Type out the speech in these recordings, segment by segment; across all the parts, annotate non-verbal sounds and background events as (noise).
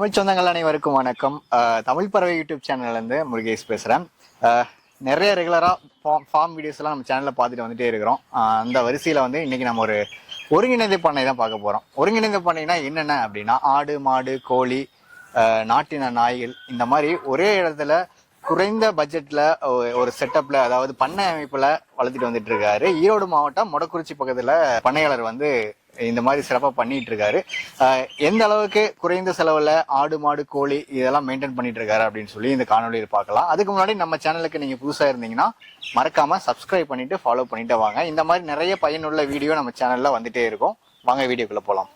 தமிழ் சொந்தங்கள் அனைவருக்கும் வணக்கம். தமிழ் பறவை யூடியூப் சேனல்லேருந்து முருகேஷ் பேசுகிறேன் நிறைய ரெகுலராக ஃபார்ம் ஃபார்ம் வீடியோஸ்லாம் நம்ம சேனலில் பார்த்துட்டு வந்துட்டே இருக்கிறோம். அந்த வரிசையில் வந்து இன்றைக்கி நம்ம ஒரு ஒருங்கிணைந்த பண்ணை தான் பார்க்க போகிறோம் ஒருங்கிணைந்த பண்ணைனா என்னென்ன அப்படின்னா ஆடு மாடு கோழி நாட்டின நாய்கள் இந்த மாதிரி ஒரே இடத்துல குறைந்த பட்ஜெட்டில் ஒரு செட்டப்பில் அதாவது பண்ணை அமைப்பில் வளர்த்துட்டு வந்துட்டு இருக்காரு. ஈரோடு மாவட்டம் மொடக்குறிச்சி பக்கத்தில் பண்ணையாளர் வந்து இந்த மாதிரி சிறப்பா பண்ணிட்டு இருக்காரு எந்த அளவுக்கு குறைந்த செலவுல ஆடு மாடு கோழி இதெல்லாம் மெயின்டைன் பண்ணிட்டு இருக்காரு அப்படின்னு சொல்லி இந்த காணொலியில் பார்க்கலாம். அதுக்கு முன்னாடி நம்ம சேனலுக்கு நீங்க புதுசா இருந்தீங்கன்னா மறக்காம சப்ஸ்கிரைப் பண்ணிட்டு ஃபாலோ பண்ணிட்டு வாங்க. இந்த மாதிரி நிறைய பயனுள்ள வீடியோ நம்ம சேனல்ல வந்துட்டே இருக்கும். வாங்க வீடியோக்குள்ள போலாம்.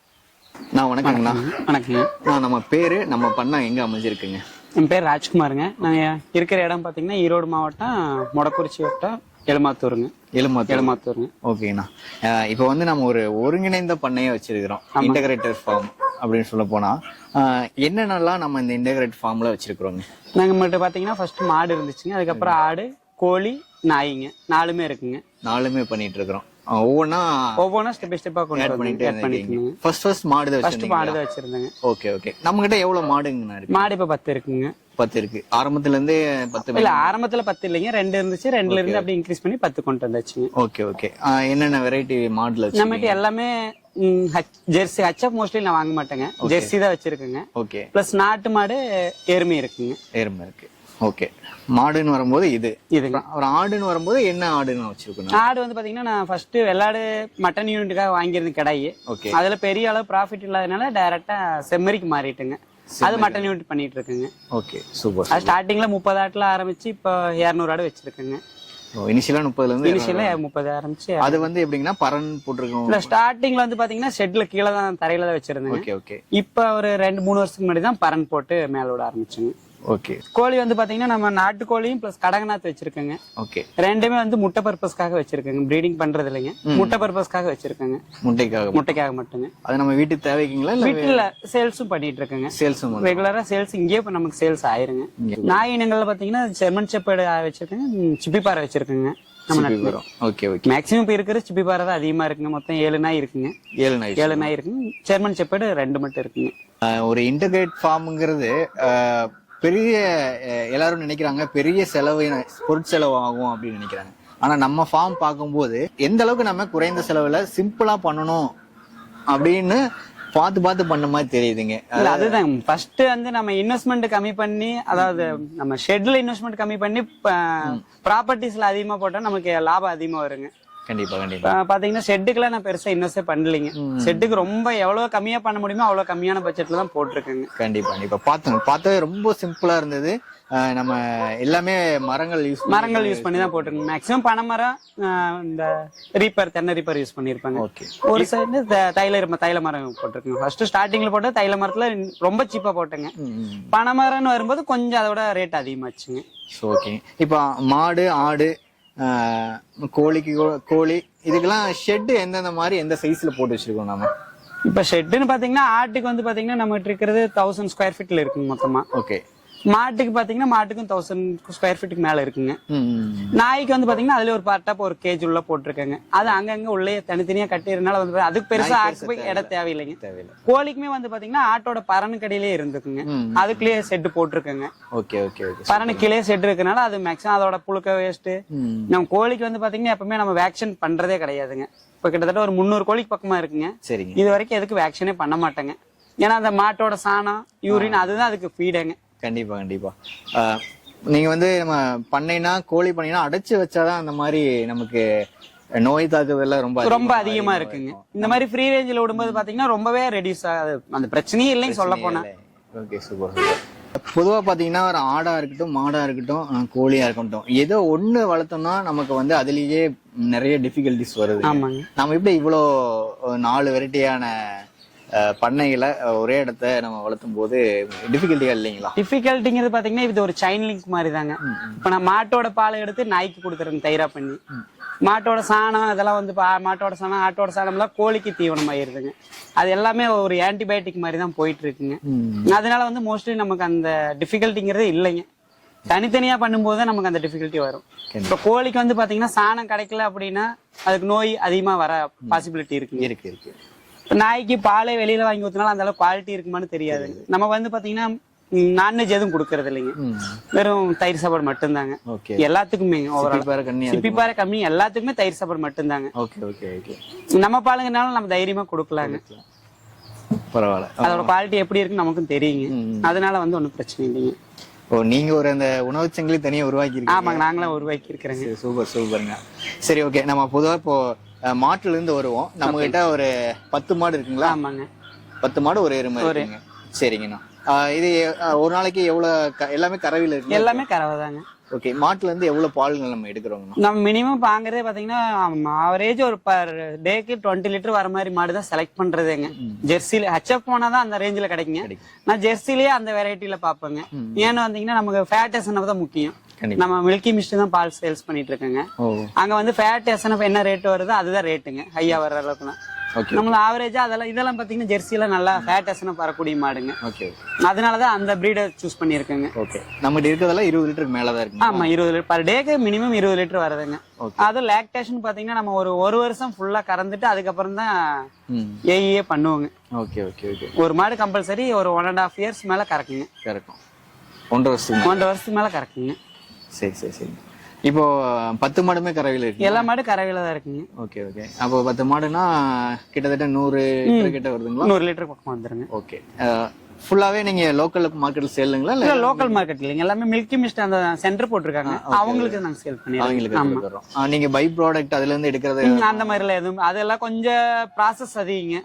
நான் வணக்கங்கண்ணா வணக்கங்க நான் நம்ம பேரு நம்ம பண்ண எங்க அமைஞ்சிருக்குங்க? என் பேர் ராஜ்குமாருங்க. நாங்கள் இருக்கிற இடம் பார்த்தீங்கன்னா ஈரோடு மாவட்டம் மொடக்குறிச்சி வட்டம் எலுமாத்தூருங்க எலுமாத்தூர் எலுமாத்தூருங்க ஓகேண்ணா. இப்போ வந்து நம்ம ஒரு ஒருங்கிணைந்த பண்ணையை வச்சிருக்கிறோம். இன்டகிரேட்டட் ஃபார்ம் அப்படின்னு சொல்ல போனா என்னென்னலாம் நம்ம இந்த இன்டகிரேட் ஃபார்ம்ல வச்சிருக்கிறோங்க? நாங்கள் மட்டும் பார்த்தீங்கன்னா ஃபர்ஸ்ட் மாடு இருந்துச்சுங்க. அதுக்கப்புறம் ஆடு கோழி நாய்ங்க. நாலுமே இருக்குங்க. நாலுமே பண்ணிட்டு இருக்கிறோம். அஹ் ஒவ்வொன்றா ஒவ்வொன்றும் ஸ்டெப் பை ஸ்டெப்பாக கொண்டு பண்ணிட்டே ஆட் பண்ணிக்கணுங்க ஃபர்ஸ்ட் ஃபர்ஸ்ட் மாடு தான் ஃபர்ஸ்ட் மாடு தான் வச்சிருந்தேங்க. Okay okay. நம்ம கிட்ட எவ்வளவு இருக்கு? மாடு இப்போ பத்து இருக்குங்க. பத்து இருக்கு. ஆரம்பத்துல இருந்தே பத்து இல்ல ஆரம்பத்துல பத்து இல்லைங்க. ரெண்டு இருந்துச்சு. ரெண்டுல இருந்து அப்படியே இன்க்ரீஸ் பண்ணி பத்து கொண்டு வந்தாச்சுங்க. ஓகே ஓகே என்னென்ன வெரைட்டி மாடுல நம்மகிட்ட எல்லாமே ஜெர்சி ஹச்எஃப் மோஸ்ட்லி நான் வாங்க மாட்டேங்க. ஜெர்சி தான் வச்சிருக்கேங்க. ஓகே ப்ளஸ் நாட்டு மாடு எருமை இருக்குங்க. எருமை இருக்கு. ஓகே மாடுன்னு வரும்போது இது. இதுங்க. ஒரு ஆடுன்னு வரும்போது என்ன ஆடுன்னு வச்சிருக்கணும்? ஆடு வந்து பாத்தீங்கன்னா நான் ஃபர்ஸ்ட் வெள்ளாடு மட்டன் யூனிட்டுக்காக வாங்கியிருந்தேன் கடாயி. ஓகே அதுல பெரிய அளவு ப்ராஃபிட் இல்லாதனால டைரக்டா செம்மறிக்கு மாறிட்டுங்க. அது மட்டன் யூனிட் பண்ணிட்டு இருக்குங்க ஓகே சூப்பர் அது ஸ்டார்டிங்ல முப்பது ஆட்டுல ஆரம்பிச்சு இப்போ இரநூறு ஆடு வச்சிருக்கேங்க. இனிஷியலா முப்பதுல இருந்து இனிஷியல முப்பது ஆரம்பிச்சு அது வந்து எப்படிங்கன்னா பறன் போட்டிருக்கோம் இல்ல ஸ்டார்டிங்ல வந்து பாத்தீங்கன்னா ஷெட்ல கீழே தான் தரையில தான் வச்சிருந்தேங்க. Okay okay. இப்ப ஒரு ரெண்டு மூணு வருஷத்துக்கு முன்னாடி தான் பரன் போட்டு மேல விட ஆரம்பிச்சுங்க. ஓகே கோழி வந்து பாத்தீங்கன்னா நம்ம நாட்டு கோழியும் பிளஸ் கடகநாத் வச்சிருக்கேங்க. ஓகே ரெண்டுமே வந்து முட்டை பர்பஸ்க்காக வச்சிருக்கேங்க. ப்ரீடிங் பண்றது இல்லைங்க முட்டை பர்பஸ்க்காக வச்சிருக்கேங்க. முட்டைக்காக முட்டைக்காக மட்டுங்க. அது நம்ம வீட்டுக்கு தேவைக்குங்களா வீட்டுல சேல்ஸும் பண்ணிட்டு இருக்கேங்க சேல்ஸும் ரெகுலரா சேல்ஸ் இங்கேயே இப்ப நமக்கு சேல்ஸ் ஆயிருங்க. நாய் இனங்கள்ல பாத்தீங்கன்னா செர்மன் செப்பேடு வச்சிருக்கேங்க. சிப்பிப்பாறை வச்சிருக்கேங்க. ஓகே ஓகே மேக்ஸிமம் இப்ப இருக்கிற சிப்பிப்பாறை தான் அதிகமா இருக்குங்க. மொத்தம் ஏழு நாய் இருக்குங்க. ஏழு நாய். ஏழு நாய் இருக்குங்க. செர்மன் செப்பேடு ரெண்டு மட்டும் இருக்குங்க. ஒரு இன்டகிரேட் ஃபார்ம்ங்கிறது பெரிய எல்லாரும் நினைக்கிறாங்க பெரிய செலவு பொருட்செலவு ஆகும் அப்படின்னு நினைக்கிறாங்க. ஆனா நம்ம ஃபார்ம் பார்க்கும்போது எந்த அளவுக்கு நம்ம குறைந்த செலவுல சிம்பிளா பண்ணணும் அப்படின்னு பார்த்து பார்த்து பண்ண மாதிரி தெரியுதுங்க. அதுதான். ஃபர்ஸ்ட் வந்து நம்ம இன்வெஸ்ட்மெண்ட் கம்மி பண்ணி அதாவது நம்ம ஷெட்ல இன்வெஸ்ட்மெண்ட் கம்மி பண்ணி ப்ராப்பர்ட்டிஸ்ல அதிகமா போட்டா நமக்கு லாபம் அதிகமா வருங்க. கண்டிப்பா கண்டிப்பா. பாத்தீங்கன்னா ஷெட்டுக்குலாம் நான் பெருசா இன்வெஸ்டே பண்ணலைங்க. ஷெட்டுக்கு ரொம்ப எவ்வளவு கம்மியா பண்ண முடியுமோ அவ்வளவு கம்மியான பட்ஜெட்ல தான் போட்டிருக்கேங்க. கண்டிப்பா கண்டிப்பா. பார்த்தோம் பார்த்தவே ரொம்ப சிம்பிளா இருந்தது. நம்ம எல்லாமே மரங்கள் யூஸ் மரங்கள் யூஸ் பண்ணி தான் போட்டிருக்கேன் மேக்ஸிமம் பனைமரம் இந்த ரீப்பர் தென்னை ரீப்பர் யூஸ் பண்ணிருப்பாங்க ஓகே. ஒரு சைடு தைல தைல மரம் போட்டிருக்கேன் ஃபர்ஸ்ட் ஸ்டார்டிங்ல போட்ட தைல மரத்துல ரொம்ப சீப்பா போட்டேங்க. பனைமரம்னு வரும்போது கொஞ்சம் அதோட ரேட் அதிகமாச்சுங்க. ஓகே இப்போ மாடு ஆடு கோழிக்கு கோ- கோழி இதுக்கெல்லாம் ஷெட் எந்தெந்த மாதிரி எந்த சைஸ்ல போட்டு வச்சிருக்கோம் நாம? இப்ப ஷெட்னு பாத்தீங்கன்னா ஆட்டுக்கு வந்து பாத்தீங்கன்னா நம்மகிட்ட இருக்கிறது தௌசண்ட் ஸ்கொயர் ஃபீட்ல இருக்குங்க மொத்தமா. ஓகே மாட்டுக்கு பாத்தீங்கன்னா மாட்டுக்கும் தௌசண்ட் ஸ்கொயர் ஃபீட்டுக்கு மேல இருக்குங்க. நாய்க்கு வந்து பாத்தீங்கன்னா அதுல ஒரு பார்ட்டா ஒரு கேஜ் உள்ள போட்டிருக்காங்க. அது அங்கங்க உள்ளே தனித்தனியா கட்டிறதுனால வந்து அதுக்கு பெருசா ஆக்கு இடம் தேவையில்லைங்க. தேவையில்லை. கோழிக்குமே வந்து பாத்தீங்கன்னா ஆட்டோட பறனு கடையிலே இருந்துக்குங்க. அதுக்குள்ளேயே செட்டு போட்டிருக்கேங்க. Okay okay okay. பறனு கீழே செட் இருக்கனால அது மேக்ஸிமம் அதோட புழுக்க வேஸ்ட் நம்ம கோழிக்கு வந்து பாத்தீங்கன்னா எப்பவுமே நம்ம வேக்சின் பண்றதே கிடையாதுங்க. இப்ப கிட்டத்தட்ட ஒரு முந்நூறு கோழிக்கு பக்கமா இருக்குங்க. சரிங்க. இது வரைக்கும் எதுக்கு வேக்சினே பண்ண மாட்டேங்க. ஏன்னா அந்த மாட்டோட சாணம் யூரின் அதுதான் அதுக்கு ஃபீடுங்க கண்டிப்பா கண்டிப்பா. நீங்க வந்து நம்ம பண்ணைனா கோழி பண்ணைனா அடைச்சு வச்சாதான் அந்த மாதிரி நமக்கு நோய் தாக்குதல் ரொம்ப ரொம்ப அதிகமா இருக்குங்க. இந்த மாதிரி ஃப்ரீ ரேஞ்சில் விடும்போது பாத்தீங்கன்னா ரொம்பவே ரெடியூஸ் ஆகுது. அந்த பிரச்சனையே இல்லைன்னு சொல்ல போனா. ஓகே சூப்பர் பொதுவா பாத்தீங்கன்னா ஒரு ஆடா இருக்கட்டும் மாடா இருக்கட்டும் கோழியா இருக்கட்டும் ஏதோ ஒண்ணு வளர்த்தோம்னா நமக்கு வந்து அதுலயே நிறைய டிஃபிகல்டிஸ் வருது. நம்ம எப்படி இவ்வளோ நாலு வெரைட்டியான பண்ணைகளை அஹ், ஒரே இடத்த நம்ம வளர்த்தும் போது டிஃபிகல்ட்டியா இல்லைங்களா? டிஃபிகல்ட்டிங்கிறது பாத்தீங்கன்னா இது ஒரு செயின் லிங்க் மாதிரி தாங்க இப்ப நான் மாட்டோட பாலை எடுத்து நாய்க்கு கொடுத்துறேன் தயிரா பண்ணி. மாட்டோட சாணம் அதெல்லாம் வந்து பா- மாட்டோட சாணம் ஆட்டோட சாணம்லாம் கோழிக்கு தீவனம் ஆயிருதுங்க. அது எல்லாமே ஒரு ஆன்டிபயோட்டிக் மாதிரி தான் போயிட்டு இருக்குங்க அதனால வந்து மோஸ்ட்லி நமக்கு அந்த டிஃபிகல்ட்டிங்கிறதே இல்லைங்க. தனித்தனியா பண்ணும்போது தான் நமக்கு அந்த டிஃபிகல்ட்டி வரும். இப்போ கோழிக்கு வந்து பாத்தீங்கன்னா சாணம் கிடைக்கல அப்படின்னா அதுக்கு நோய் அதிகமா வர பாசிபிலிட்டி இருக்கு இருக்கு. இப்ப நாய்க்கு பாலே வெளியில வாங்கி ஊத்தினாலும் அந்த அளவுக்கு குவாலிட்டி இருக்குமான்னு தெரியாது. நம்ம வந்து பாத்தீங்கன்னா நான்வெஜ் எதுவும் கொடுக்கறது இல்லைங்க. வெறும் தயிர் சாப்பாடு மட்டும்தாங்க. ஓகே. எல்லாத்துக்குமே சிப்பிப்பாறை கம்மி எல்லாத்துக்குமே தயிர் சாப்பாடு மட்டும்தாங்க. Okay okay okay. நம்ம பாலுங்கனாலும் நம்ம தைரியமா கொடுக்கலாங்க. பரவாயில்ல. அதோட குவாலிட்டி எப்படி இருக்குன்னு நமக்கும் தெரியுங்க. அதனால வந்து ஒன்றும் பிரச்சனை இல்லைங்க. ஓ நீங்க ஒரு அந்த உணவுச் சங்கிலி தனியா உருவாக்கி ஆமாங்க நாங்களும் உருவாக்கி இருக்கிறேங்க சூப்பர் சூப்பருங்க. சரி ஓகே. நம்ம பொதுவா இப்போ அஹ், மாட்டுல இருந்து வருவோம். நம்ம கிட்ட ஒரு பத்து மாடு இருக்குங்களா? ஆமாங்க. பத்து மாடு ஒரு எருமை இருக்குங்க. சரிங்கண்ணா. இது ஒரு நாளைக்கு எவ்வளவு எல்லாமே கறவையில இருக்கு எல்லாமே கறவை தாங்க ஓகே. மாட்டுல இருந்து எவ்வளவு பால்கள் நம்ம எடுக்கிறோங்கண்ணா? நம்ம மினிமம் வாங்குறதே பாத்தீங்கன்னா ஆவரேஜ் ஒரு பர் டேக்கு டுவெண்ட்டி லிட்டர் வர மாதிரி மாடு தான் செலக்ட் பண்றதுங்க. ஜெர்சில ஹெச்எஃப் போனா தான் அந்த ரேஞ்சில் கிடைக்குங்க. நான் ஜெர்சிலேயே அந்த வெரைட்டில பாப்பேங்க ஏன்னு வந்தீங்கன்னா நமக்கு ஃபேட் எஸ்என்எஃப் தான் முக்கியம். நம்ம மில்கி மிஸ்ட் தான் பால் சேல்ஸ் பண்ணிட்டு இருக்கேங்க. அங்க வந்து ஃபேட் எஸ்என்எஃப் என்ன ரேட் வருதோ அதுதான் ரேட்டுங்க ஹையா வர்ற அளவுக்குலாம் நம்மள ஆவரேஜா அதெல்லாம் இதெல்லாம் பாத்தீங்கன்னா ஜெர்சில நல்லா ஃபேட் எஸ்என்எஃப் வரக்கூடிய மாடுங்க. ஓகே அதனாலதான் அந்த பிரீடை சூஸ் பண்ணியிருக்கேங்க. ஓகே நம்மகிட்ட இருக்கிறதெல்லாம் இருபது லிட்டருக்கு மேல தான் இருக்குங்க ஆமா இருபது லிட்டர் பர் டேக்கு மினிமம் இருபது லிட்டர் வருதுங்க. அது லாக்டேஷன் பாத்தீங்கன்னா நம்ம ஒரு ஒரு வருஷம் ஃபுல்லா கறந்துட்டு அதுக்கப்புறம் தான் ஏஇஏ பண்ணுவோங்க. ஓகே ஓகே ஓகே ஒரு மாடு கம்பல்சரி ஒரு ஒன் அண்ட் ஹாஃப் இயர்ஸ் மேல கறக்குங்க. கரெக்டும் ஒன்றரை வருஷத்துக்கு ஒன்றரை வருஷத்துக்கு மேல கறக்குங்க. சரி சரி சரி. இப்போ பத்து மாடுமே கறவையில் இருக்கு எல்லா மாடு கறவையில தான் இருக்குங்க. Okay okay. அப்போ பத்து மாடுனா கிட்டத்தட்ட நூறு லிட்டர் கிட்ட வருதுங்களா? நூறு லிட்டர் பக்கம் வந்துருங்க. ஓகே. ஃபுல்லாவே நீங்க லோக்கல் மார்க்கெட்ல சேலுங்களா இல்ல? லோக்கல் மார்க்கெட் இல்லைங்க. எல்லாமே மில்கி மிஸ்ட் அந்த சென்டர் போட்டிருக்காங்க. அவங்களுக்கு நாங்க சேல் பண்ணிடுறோம். அவங்களுக்கு ஆ, நீங்க பை ப்ராடக்ட் அதுல இருந்து எடுக்கிறது அந்த மாதிரிலாம் எதுவும். அதெல்லாம் கொஞ்சம் ப்ராசஸ் அதிகங்க.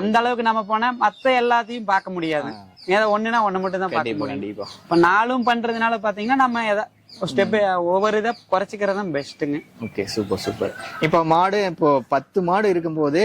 அந்த அளவுக்கு நம்ம போனா மத்த எல்லாத்தையும் பார்க்க முடியாது. ஏதோ ஒண்ணுனா ஒண்ணு மட்டும் தான் பார்க்க முடியும். இப்ப நாலும் பண்றதுனால பாத்தீங்கன்னா நம்ம எதா ஸ்டெப் ஒவ்வொரு இதை குறைச்சிக்கிறது தான் பெஸ்ட்டுங்க ஓகே சூப்பர் சூப்பர் இப்போ மாடு இப்போ பத்து மாடு இருக்கும்போது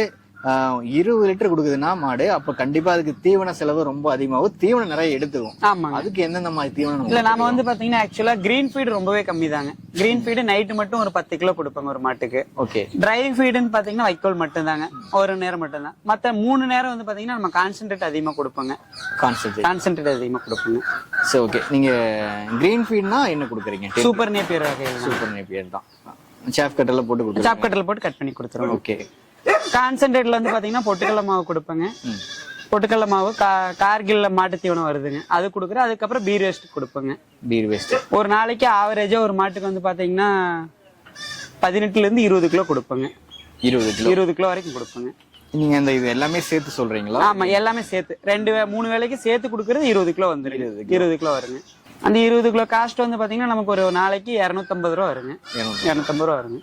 இருபது லிட்டர் கொடுக்குதுன்னா மாடு அப்ப கண்டிப்பா அதுக்கு தீவன செலவு ரொம்ப அதிகமாகும். தீவனம் நிறைய எடுத்துக்கும். ஆமாங்க. அதுக்கு எந்தெந்த மாதிரி தீவனம் இல்ல நாம வந்து பாத்தீங்கன்னா ஆக்சுவலா கிரீன் ஃபீடு ரொம்பவே கம்மி தாங்க கிரீன் ஃபீடு நைட்டு மட்டும் ஒரு பத்து கிலோ கொடுப்பாங்க ஒரு மாட்டுக்கு. ஓகே. ட்ரை ஃபீடுன்னு பாத்தீங்கன்னா வைக்கோல் மட்டும் தாங்க ஒரு நேரம் மட்டும் தான் மத்த மூணு நேரம் வந்து பாத்தீங்கன்னா நம்ம கான்சென்ட்ரேட் அதிகமா கொடுப்பாங்க. கான்செப்ட் கான்சென்ட்ரேட் அதிகமா கொடுப்பாங்க. சரி ஓகே. நீங்க கிரீன் ஃபீட்னா என்ன கொடுக்குறீங்க? சூப்பர் நேப்பியர் சூப்பர் நேப்பியர் தான். சாப் கட்டெல்லாம் போட்டு கொடுக்குறீங்க சாப் கட்டில் போட்டு கட் பண்ணி கொடுத்துருவோம். ஓகே கான்சென்ட்ரேட்ல வந்து பாத்தீங்கன்னா (laughs) பொட்டுக்கடலை மாவு கொடுப்பேங்க. பொட்டுக்கடலை மாவு கார்கில்ல மாட்டு தீவனம் வருதுங்க. அது கொடுக்குறேன். அதுக்கப்புறம் பீர் வேஸ்ட் கொடுப்பேங்க. பீர் வேஸ்ட் ஒரு நாளைக்கு ஆவரேஜா ஒரு மாட்டுக்கு வந்து பாத்தீங்கன்னா பதினெட்டுல இருந்து இருபது கிலோ கொடுப்பேங்க. இருபது கிலோ? இருபது கிலோ வரைக்கும் கொடுப்பேங்க. நீங்க அந்த இது எல்லாமே சேர்த்து சொல்றீங்களா? ஆமா எல்லாமே சேர்த்து. ரெண்டு மூணு வேளைக்கு சேர்த்து கொடுக்கறது இருபது கிலோ வந்துருங்க. இருபது கிலோ. வருங்க. அந்த இருபது கிலோ காஸ்ட் வந்து பாத்தீங்கன்னா நமக்கு ஒரு நாளைக்கு இரநூத்தம்பது ரூபா வருங்க. இரநூத்தம்பது ரூபா வருங்க.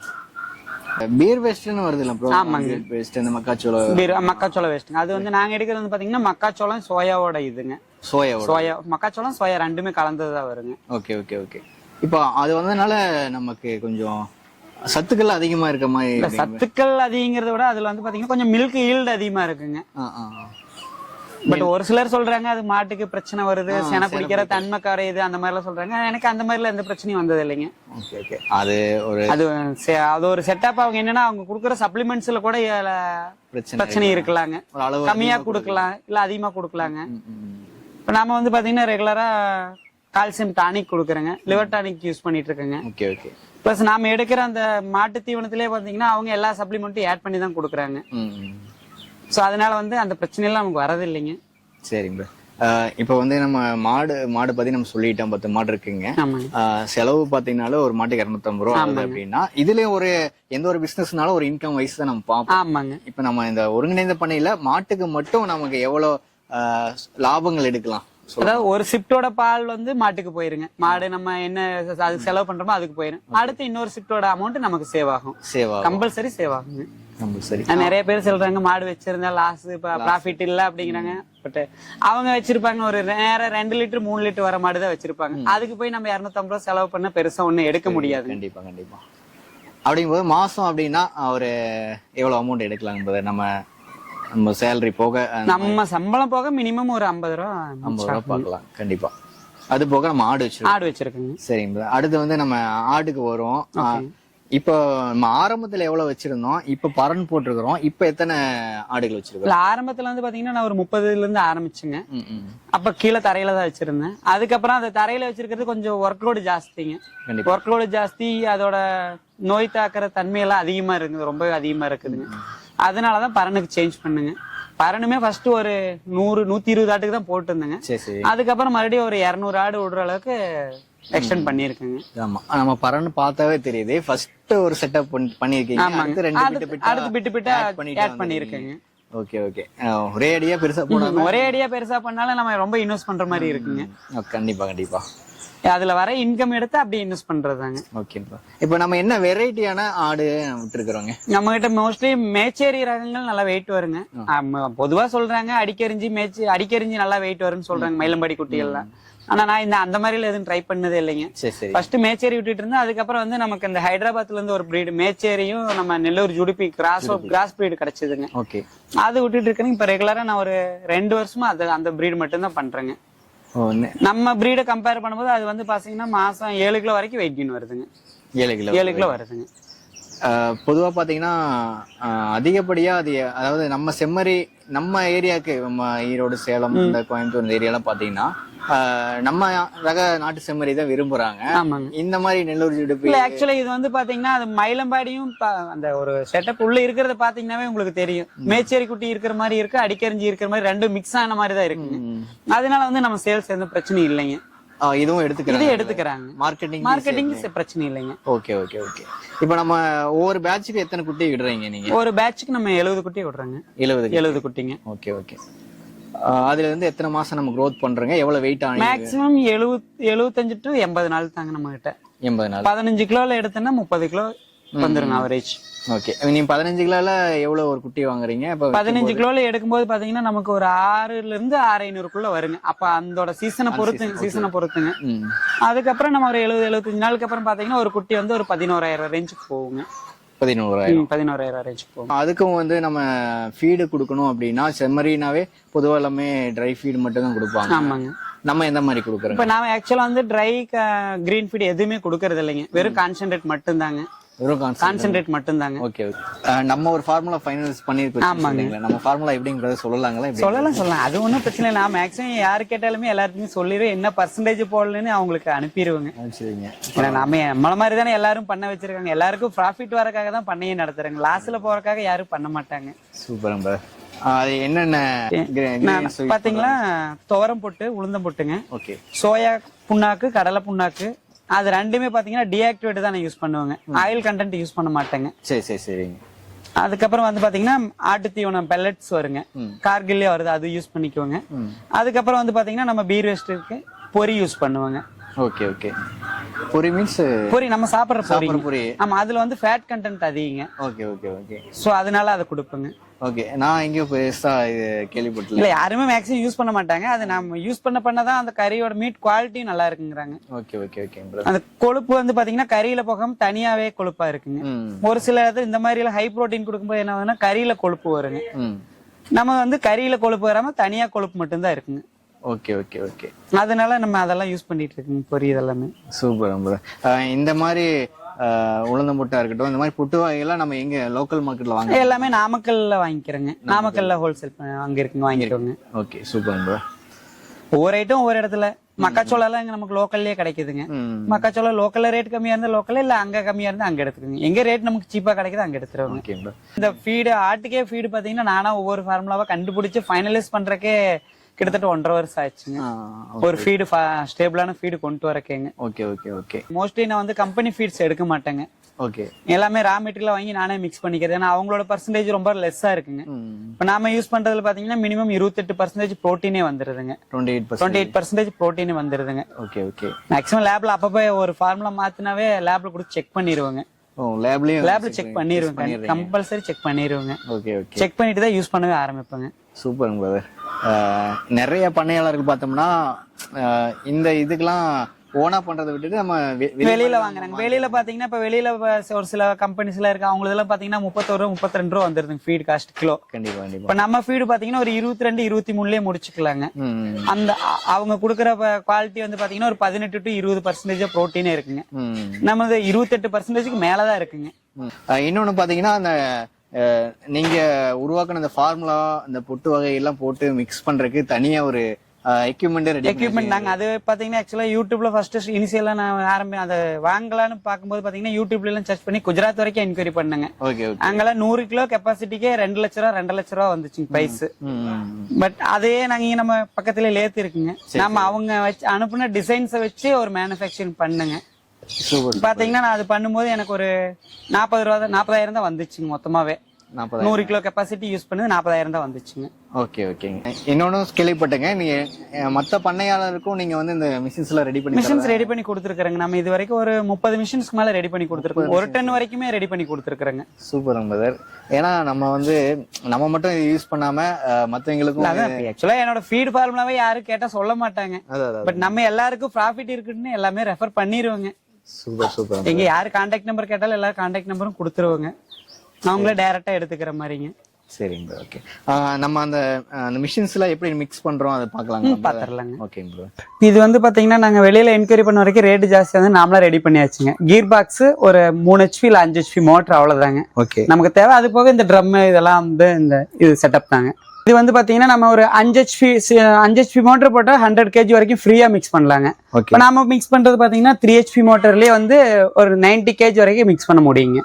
பீர் வேஸ்ட்னு வருது இல்ல ப்ரோ ஆமாங்க. வேஸ்ட் இந்த மக்காச்சோளம் பீர் மக்காச்சோளம் வேஸ்ட்டுங்க அது வந்து நாங்க எடுக்கிறது வந்து பாத்தீங்கன்னா மக்காச்சோளம் சோயாவோட இதுங்க. சோயாவோட. சோயா மக்காச்சோளம் சோயா ரெண்டுமே கலந்தது தான் வருங்க. ஓகே ஓகே ஓகே இப்போ அது வந்ததுனால நமக்கு கொஞ்சம் சத்துக்கள் அதிகமா இருக்க மாதிரி. சத்துக்கள் அதிகங்கிறத விட அதுல வந்து பாத்தீங்கன்னா கொஞ்சம் மில்க் ஈல்டு அதிகமா இருக்குங்க. பட் ஒரு சிலர் சொல்றாங்க அது மாட்டுக்கு பிரச்சனை வருது செனை பிடிக்கிற தன்மை கரையுது அந்த மாதிரிலாம் சொல்றாங்க. எனக்கு அந்த மாதிரிலாம் எந்த பிரச்சனையும் வந்தது இல்லைங்க. ஓகே ஓகே அது ஒரு அது அது ஒரு செட்டப் அவங்க என்னன்னா அவங்க கொடுக்குற சப்ளிமெண்ட்ஸ்ல கூட பிரச்சனை இருக்கலாங்க. கம்மியா கொடுக்கலாம் இல்ல அதிகமா கொடுக்கலாங்க. இப்ப நாம வந்து பாத்தீங்கன்னா ரெகுலரா கால்சியம் டானிக் கொடுக்குறேங்க. லிவர் டானிக் யூஸ் பண்ணிட்டு இருக்கேங்க ஓகே ஓகே பிளஸ் நாம எடுக்கிற அந்த மாட்டு தீவனத்திலே பாத்தீங்கன்னா அவங்க எல்லா சப்ளிமெண்ட்டும் ஆட் பண்ணி தான் கொடுக்குறாங்க. ஸோ அதனால வந்து அந்த பிரச்சனையெல்லாம் நமக்கு வரது இல்லைங்க சரிங்க இப்போ வந்து நம்ம மாடு மாடு பத்தி நம்ம சொல்லிட்டோம் பத்து மாடு இருக்குங்க. செலவு பாத்தீங்கன்னாலும் ஒரு மாட்டுக்கு இரநூத்தம்பது ரூபா ஆகுது அப்படின்னா இதுலயும் ஒரு எந்த ஒரு பிசினஸ்னாலும் ஒரு இன்கம் வைஸ் தான் நம்ம பார்ப்போம். ஆமாங்க. இப்ப நம்ம இந்த ஒருங்கிணைந்த பண்ணையில மாட்டுக்கு மட்டும் நமக்கு எவ்வளவு லாபங்கள் எடுக்கலாம். அதாவது ஒரு ஷிஃப்டோட பால் வந்து மாட்டுக்கு போயிருங்க. மாடு நம்ம என்ன அதுக்கு செலவு பண்றோமோ அதுக்கு போயிரும். அடுத்து இன்னொரு ஷிஃப்டோட அமௌண்ட் நமக்கு சேவ் ஆகும். சேவா கம்பல்சரி சேவ் ஆகுங்க. ஆனா, நிறைய பேர் சொல்றாங்க மாடு வச்சிருந்தா லாஸ் ப்ராஃபிட் இல்ல அப்படிங்கிறாங்க. பட் அவங்க வச்சிருப்பாங்க ஒரு நேரம் ரெண்டு லிட்டர் மூணு லிட்டர் வர மாடு தான் வச்சிருப்பாங்க. அதுக்கு போய் நம்ம இருநூத்தம்பது ரூபா செலவு பண்ண பெருசா ஒண்ணும் எடுக்க முடியாது. கண்டிப்பா கண்டிப்பா. அப்படிங்கும்போது மாசம் அப்படின்னா ஒரு எவ்வளவு அமௌண்ட் எடுக்கலாம் நம்ம நம்ம சேலரி போக நம்ம சம்பளம் போக மினிமம் ஒரு ஐம்பது ரூபா ஐம்பது ரூபா பார்க்கலாம் கண்டிப்பா. அது போக நம்ம ஆடு வச்சிருக்கோம். ஆடு வச்சிருக்கோங்க. சரிங்க அடுத்து வந்து நம்ம ஆடுக்கு வரும் இப்போ நம்ம ஆரம்பத்துல எவ்வளவு வச்சிருந்தோம்? இப்ப பரன் போட்டிருக்கிறோம். இப்ப எத்தனை ஆடுகள் வச்சிருக்கோம் ஆரம்பத்துல வந்து பாத்தீங்கன்னா நான் ஒரு முப்பதுல இருந்து ஆரம்பிச்சுங்க. அப்ப கீழே தரையில தான் வச்சிருந்தேன். அதுக்கப்புறம் அந்த தரையில வச்சிருக்கிறது கொஞ்சம் ஒர்க் லோடு ஜாஸ்திங்க. கண்டிப்பா. ஒர்க் லோடு ஜாஸ்தி அதோட நோய் தாக்குற தன்மையெல்லாம் அதிகமா இருக்குது ரொம்ப அதிகமா இருக்குதுங்க. அதனாலதான் பரனுக்கு சேஞ்ச் பண்ணுங்க. பரணுமே ஃபர்ஸ்ட் ஒரு நூறு நூத்தி இருபது ஆட்டுக்கு தான் போட்டிருந்தேங்க. அதுக்கப்புறம் மறுபடியும் ஒரு இரநூறு ஆடு விடுற அளவுக்கு எக்ஸ்டெண்ட் பண்ணியிருக்கேங்க. ஆமா. நம்ம பறன்னு பார்த்தாவே தெரியுது. ஃபர்ஸ்ட் ஒரு செட்டப் பண்ணிருக்கீங்க. அடுத்து ரெண்டு பிட்டு பிட்டா அடுத்து பிட்டு பிட்டா add பண்ணியிருக்கேங்க. Okay okay. ஒரே அடியா பெருசா ஒரே அடியா பெருசா பண்ணாலும் நம்ம ரொம்ப இன்வெஸ்ட் பண்ற மாதிரி இருக்குங்க. கண்டிப்பா கண்டிப்பா. அதுல வர இன்கம் எடுத்து அப்படியே இன்வெஸ்ட் பண்றதாங்க ஓகேப்பா இப்போ நம்ம என்ன வெரைட்டியான ஆடு விட்டுருக்குறோங்க நம்ம கிட்ட மோஸ்ட்லி மேச்சேரி ரகங்கள் நல்லா வெயிட் வருங்க. பொதுவா சொல்றாங்க அடிக்கரிஞ்சி மேய்ச்சி அடிக்கரிஞ்சி நல்லா வெயிட் வரும்னு சொல்றாங்க மயிலம்பாடி குட்டிகள்லாம். ஆனா நான் இந்த அந்த மாதிரி எதுவும் ட்ரை பண்ணதே இல்லைங்க. ஃபர்ஸ்ட் மேச்சேரி விட்டுட்டு இருந்தா அதுக்கப்புறம் வந்து நமக்கு இந்த ஹைதராபாத்ல இருந்து ஒரு பிரீடு மேச்சேரியும் நம்ம Nellore Jodipi cross cross breed கிடைச்சதுங்க. Okay அது விட்டுட்டு இருக்கேன் இப்ப ரெகுலரா நான் ஒரு ரெண்டு வருஷமா அது அந்த பிரீடு மட்டும் தான் பண்றேங்க. நம்ம பிரீடை கம்பேர் பண்ணும்போது அது வந்து பாத்தீங்கன்னா மாசம் ஏழு கிலோ வரைக்கும் வெயிட் கெயின் வருதுங்க. ஏழு கிலோ ஏழு கிலோ வருதுங்க. அஹ், பொதுவா பாத்தீங்கன்னா அஹ், அதிகப்படியா அது அதாவது நம்ம செம்மறி நம்ம ஏரியாக்கு நம்ம ஈரோடு சேலம் இந்த கோயம்புத்தூர் இந்த ஏரியாலாம் பாத்தீங்கன்னா அஹ், நம்ம ரக நாட்டு செம்மறி தான் விரும்புறாங்க. இந்த மாதிரி நெல்லூர் ஜுடுப்பி இல்ல ஆக்சுவலி இது வந்து பாத்தீங்கன்னா அது மயிலம்பாடியும் அந்த ஒரு செட்டப் உள்ள இருக்கிறத பாத்தீங்கன்னாவே உங்களுக்கு தெரியும். மேச்சேரி குட்டி இருக்கிற மாதிரி இருக்கு அடிக்கரிஞ்சி இருக்கிற மாதிரி ரெண்டும் மிக்ஸ் ஆன மாதிரி தான் இருக்குங்க. அதனால வந்து நம்ம சேல்ஸ் எந்த பிரச்சனையும் இல்லைங்க. இதுவும் இது எடுத்துக்கிறாங்க. எடுத்துக்கிறாங்க மார்க்கெட்டிங் மார்க்கெட்டிங் பிரச்சனை இல்லைங்க. ஓகே ஓகே ஓகே இப்போ நம்ம ஒவ்வொரு பேட்சுக்கு எத்தனை குட்டி விடுறீங்க நீங்க? ஒரு பேட்ச்க்கு நம்ம எழுபது குட்டி விடுறோங்க. எழுபது எழுபது குட்டிங்க. ஓகே ஓகே அதுல இருந்து எத்தனை மாசம் நம்ம growth பண்றோங்க? எவ்வளவு வெயிட் ஆனி மேக்ஸிமம் எழுபத் எழுபத்தஞ்சு டு எண்பது நாள் தாங்க நம்ம கிட்ட எண்பது நாள். பதினஞ்சு கிலோல எடுத்தோன்னா முப்பது கிலோ வந்துருங்க அவரேஜ் ஓகே நீங்க பதினஞ்சு கிலோல எவ்வளவு ஒரு குட்டி வாங்குறீங்க? இப்போ பதினஞ்சு கிலோல எடுக்கும்போது பாத்தீங்கன்னா நமக்கு ஒரு ஆறுல இருந்து ஆறு ஐநூறுக்குள்ள வருங்க. அப்ப அதோட சீசனை பொறுத்து சீசனை பொறுத்துங்க. அதுக்கப்புறம் நம்ம ஒரு எழுபது எழுபத்தஞ்சு நாளுக்கு அப்புறம் பாத்தீங்கன்னா ஒரு குட்டி வந்து ஒரு பதினோராயிரம் ரேஞ்சுக்கு போகுங்க. பதினோராயிரம். பதினோராயிரம் ரேஞ்சுக்கு போகும் அதுக்கும் வந்து நம்ம ஃபீடு கொடுக்கணும் அப்படின்னா செம்மறினாவே பொதுவா எல்லாமே ட்ரை ஃபீடு மட்டும் தான் கொடுப்பாங்க. ஆமாங்க. நம்ம எந்த மாதிரி கொடுக்குறோங்க? இப்ப நாம ஆக்சுவலா வந்து ட்ரை கிரீன் ஃபீட் எதுவுமே கொடுக்கறது இல்லைங்க வெறும் கான்சென்ட்ரேட் மட்டும்தாங்க. கான்சென்ட்ரேட் மட்டும்தாங்க. ஓகே ஓகே நம்ம ஒரு ஃபார்முலா ஃபைனல்ஸ் பண்ணிருக்கோம் நம்ம ஃபார்முலா எப்படிங்கறத சொல்லலாங்களா சொல்லலாம் சொல்லலாம். அது ஒன்றும் பிரச்சனை இல்லை. நான் மேக்ஸிமம் யாரு கேட்டாலுமே எல்லாருக்குமே சொல்லிடுவேன் என்ன பர்சன்டேஜ் போடலன்னு அவங்களுக்கு அனுப்பிடுவேங்க சரிங்க. ஏன்னா நம்ம நம்மள மாதிரி தானே எல்லாரும் பண்ண வச்சிருக்காங்க. எல்லாருக்கும் ப்ராஃபிட் வரக்காக தான் பண்ணையே நடத்துறாங்க. லாஸ்ல போறதுக்காக யாரும் பண்ண மாட்டாங்க. சூப்பர் அது என்னென்ன பாத்தீங்களா? துவரம் போட்டு உளுந்தம் போட்டுங்க. ஓகே சோயா புண்ணாக்கு கடலை புண்ணாக்கு அது ரெண்டுமே பாத்தீங்கன்னா டீஆக்டிவேட் தான் யூஸ் பண்ணுவேங்க. ஆயில் கண்டென்ட் யூஸ் பண்ண மாட்டேங்க. சரி சரி சரிங்க அதுக்கப்புறம் வந்து பாத்தீங்கன்னா ஆட்டு தீவனம் பெல்லட்ஸ் வருங்க கார்கில்லே வருது அது யூஸ் பண்ணிக்குவோங்க. அதுக்கப்புறம் வந்து பாத்தீங்கன்னா நம்ம பீர் வேஸ்ட்டுக்கு பொரி யூஸ் பண்ணுவாங்க. Okay okay. பொரி மீன்ஸ் பொரி நம்ம சாப்பிடுற பொரி. சாப்பிட்ற பொரி. ஆமா அதுல வந்து fat content அதிகங்க. Okay okay okay. So அதனால அதை கொடுப்பேங்க. ஓகே நான் எங்கேயும் பெருசா இது கேள்விப்பட்டல இல்ல யாருமே மேக்ஸிமம் யூஸ் பண்ண மாட்டாங்க. அது நம்ம யூஸ் பண்ண பண்ணதான் அந்த கறியோட மீட் குவாலிட்டியும் நல்லா இருக்குங்கிறாங்க. ஓகே ஓகே ஓகே அந்த கொழுப்பு வந்து பாத்தீங்கன்னா கறியில போகாம தனியாவே கொழுப்பா இருக்குங்க. ஒரு சில இது இந்த மாதிரி எல்லாம் ஹை புரோட்டீன் கொடுக்கும்போது என்ன ஆகுதுன்னா கறியில கொழுப்பு வருங்க. நம்ம வந்து கறியில கொழுப்பு வராம தனியா கொழுப்பு மட்டும்தான் இருக்குங்க. ஓகே ஓகே ஓகே அதனால நம்ம அதெல்லாம் யூஸ் பண்ணிட்டு இருக்கோங்க பொரி இதெல்லாமே சூப்பர் ப்ரோ இந்த மாதிரி அஹ், உளுந்த முட்டை இருக்கட்டும் இந்த மாதிரி புட்டு வகைகள்லாம் நம்ம எங்க லோக்கல் மார்க்கெட்ல வாங்க எல்லாமே நாமக்கல்ல வாங்கிக்கிறேங்க. நாமக்கல்ல ஹோல்சேல் அங்க இருக்குங்க வாங்கிக்கோங்க ஓகே சூப்பர் ப்ரோ ஒவ்வொரு ஐட்டம் ஒவ்வொரு இடத்துல. மக்காச்சோளம் எல்லாம் இங்க நமக்கு லோக்கல்லயே கிடைக்குதுங்க. மக்காச்சோளம் லோக்கல்ல ரேட் கம்மியா இருந்தா லோக்கல்ல இல்ல அங்க கம்மியா இருந்தா அங்க எடுத்துக்கோங்க. எங்க ரேட் நமக்கு சீப்பா கிடைக்குது அங்க எடுத்துருவாங்க இந்த ஃபீடு ஆட்டுக்கே ஃபீடு பாத்தீங்கன்னா நானா ஒவ்வொரு ஃபார்முலாவா கண்டுபிடிச்சு ஃபைனலைஸ் பண்றக்கே கிட்டத்தட்ட ஒன்றரை வருஷம் ஆச்சுங்க ஒரு ஃபீடு ஸ்டேபிளான ஃபீடு கொண்டு வரக்கேங்க. ஓகே ஓகே ஓகே மோஸ்ட்லி நான் வந்து கம்பெனி ஃபீட்ஸ் எடுக்க மாட்டேங்க. ஓகே எல்லாமே ரா மெட்டீரியல் வாங்கி நானே மிக்ஸ் பண்ணிக்கிறது. ஏன்னா அவங்களோட பர்சன்டேஜ் ரொம்ப லெஸ்ஸா இருக்குங்க. இப்போ நாம யூஸ் பண்றதுல பாத்தீங்கன்னா மினிமம் இருபத்தெட்டு பர்சன்டேஜ் ப்ரோட்டீனே வந்துருதுங்க. Twenty eight twenty eight percentage protein வந்துருதுங்க. Okay okay maximum லேப்ல அப்பப்போ ஒரு ஃபார்முலா மாத்தினாவே லேப்ல கூட செக் பண்ணிடுவாங்க லேப்லயும் லேப்ல செக் பண்ணிடுவாங்க கம்பல்சரி செக் பண்ணிடுவாங்க ஓகே ஓகே செக் பண்ணிட்டு தான் யூஸ் பண்ணவே ஆரம்பிப்பாங்க. சூப்பர் பிரதர் நிறைய பண்ணையாளர்கள் பார்த்தோம்னா இந்த இதுக்கெல்லாம் ஓனா பண்றதை விட்டுட்டு நம்ம வெளியில வாங்குறாங்க. வெளியில பாத்தீங்கன்னா இப்ப வெளியில ஒரு சில கம்பெனிஸ் எல்லாம் இருக்கு அவங்க இதெல்லாம் பாத்தீங்கன்னா முப்பத்தோரு ரூபா முப்பத்தி ரெண்டு ரூபா வந்துருதுங்க ஃபீட் காஸ்ட் கிலோ. கண்டிப்பா இப்ப நம்ம ஃபீடு பாத்தீங்கன்னா ஒரு இருபத்தி ரெண்டு இருபத்தி மூணுலயே முடிச்சுக்கலாங்க அந்த அவங்க கொடுக்குற குவாலிட்டி வந்து பாத்தீங்கன்னா ஒரு பதினெட்டு டு இருபது பர்சன்டேஜ் ப்ரோட்டீனே இருக்குங்க. ம் நமது இருபத்தெட்டு பர்சன்டேஜ்க்கு மேலதான் இருக்குங்க. இன்னொன்னு பாத்தீங்கன்னா அந்த அஹ், நீங்க உருவாக்குன அந்த ஃபார்முலா இந்த பொட்டு வகை எல்லாம் போட்டு மிக்ஸ் பண்றதுக்கு தனியா ஒரு எக்யூப்மெண்ட் ரெடி எக்யூப்மெண்ட் நாங்க அது பாத்தீங்கன்னா ஆக்சுவலா யூடியூப்ல ஃபர்ஸ்ட் இனிஷியலா நான் ஆரம்பி அதை வாங்கலாம்னு பார்க்கும்போது பாத்தீங்கன்னா யூடியூப்ல எல்லாம் சர்ச் பண்ணி குஜராத் வரைக்கும் என்கொயரி பண்ணேங்க. ஓகே அங்கெல்லாம் நூறு கிலோ கெப்பாசிட்டிக்கே ரெண்டு லட்ச ரூபா ரெண்டு லட்ச ரூபா வந்துச்சுங்க பிரைஸ் பட் அதே நாங்க நம்ம பக்கத்துல லேத்து இருக்குங்க. நம்ம அவங்க வச்சு அனுப்புன டிசைன்ஸை வச்சு ஒரு மேனுஃபேக்சரிங் பண்ணுங்க. பாத்தீங்கன்னா நான் அது பண்ணும்போது எனக்கு ஒரு நாற்பது ரூபா தான் நாற்பதாயிரம் தான் வந்துச்சுங்க மொத்தமாவே. நூறு கிலோ கெப்பாசிட்டி யூஸ் பண்ணது நாற்பதாயிரம் தான் வந்துச்சுங்க. ஓகே ஓகேங்க இன்னொன்னு கேள்விப்பட்டேங்க. நீங்க மத்த பண்ணையாளருக்கும் நீங்க வந்து இந்த மிஷின்ஸ் எல்லாம் ரெடி பண்ணி மிஷின்ஸ் ரெடி பண்ணி கொடுத்துருக்காங்க நம்ம இது வரைக்கும் ஒரு முப்பது மிஷின்ஸ்க்கு மேல ரெடி பண்ணி கொடுத்துருக்கோம் ஒரு டன் வரைக்குமே ரெடி பண்ணி கொடுத்துருக்காங்க சூப்பர் பிரதர் ஏன்னா நம்ம வந்து நம்ம மட்டும் யூஸ் பண்ணாம மத்தவங்களுக்கும் ஆக்சுவலா என்னோட ஃபீட் ஃபார்முலாவே யாரும் கேட்டா சொல்ல மாட்டாங்க. பட் நம்ம எல்லாருக்கும் ப்ராஃபிட் இருக்குன்னு எல்லாமே ரெஃபர் பண்ணிடுவோங்க சூப்பர் சூப்பர் எங்க யாரு கான்டாக்ட் நம்பர் கேட்டாலும் எல்லாரும் கான்டாக்ட் நம்பரும் கொடுத்துருவாங்க. அவங்களே டைரக்டா எடுத்துக்கிற மாதிரிங்க. சரிங்க ஓகே நம்ம அந்த அந்த மிஷின்ஸ் எல்லாம் எப்படி மிக்ஸ் பண்றோம் அதை பார்க்கலாங்க பாத்துரலாங்க ஓகே ப்ரோ இது வந்து பாத்தீங்கன்னா நாங்க வெளியில என்கொயரி பண்ண வரைக்கும் ரேட் ஜாஸ்தியா வந்து நாமளா ரெடி பண்ணியாச்சுங்க. கீர் பாக்ஸ் ஒரு மூணு ஹெச்பி இல்ல அஞ்சு ஹெச்பி மோட்டர் அவ்வளவுதாங்க. ஓகே நமக்கு தேவை அது போக இந்த ட்ரம் இதெல்லாம் வந்து இந்த இது செட்டப் தாங்க. இது வந்து பாத்தீங்கன்னா நம்ம ஒரு அஞ்சு ஹெச்பி அஞ்சு ஹெச்பி மோட்டர் போட்டா ஹண்ட்ரட் கேஜி வரைக்கும் ஃப்ரீயா மிக்ஸ் பண்ணலாங்க. இப்போ நாம மிக்ஸ் பண்றது பாத்தீங்கன்னா த்ரீ ஹெச்பி மோட்டர்லயே வந்து ஒரு 90 கேஜி வரைக்கும் மிக்ஸ் பண்ண முடியுங்க.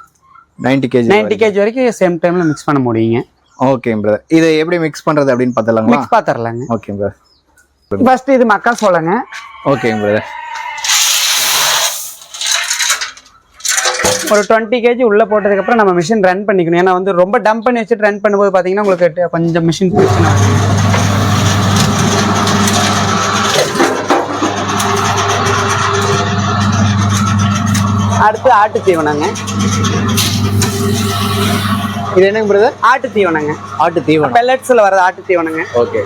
நைன்டி கேஜி 90 கேஜி வரைக்கும். சேம் டைம்ல மிக்ஸ் பண்ண முடியுங்க. ஓகே பிரதர் இதை எப்படி மிக்ஸ் பண்றது அப்படின்னு பார்த்தலாங்களா மிக்ஸ் பாத்திரலாங்க ஓகே பிரதர் ஃபர்ஸ்ட் இது மக்காசோளங்க ஓகே பிரதர் ஒரு டுவெண்ட்டி கேஜி உள்ள போட்டதுக்கு அப்புறம் நம்ம மிஷின் ரன் பண்ணிக்கணும். ஏன்னா வந்து ரொம்ப டம்ப் பண்ணி வச்சுட்டு ரன் பண்ணும்போது பாத்தீங்கன்னா உங்களுக்கு கொஞ்சம் மிஷின் பிரச்சனை. அடுத்து ஆட்டு தீவனங்க. இது என்னங்க பிரதர் ஆட்டு தீவனங்க. ஆட்டு தீவனம். பெல்லட்ஸ்ல வர்றது ஆட்டு தீவனங்க. ஓகே.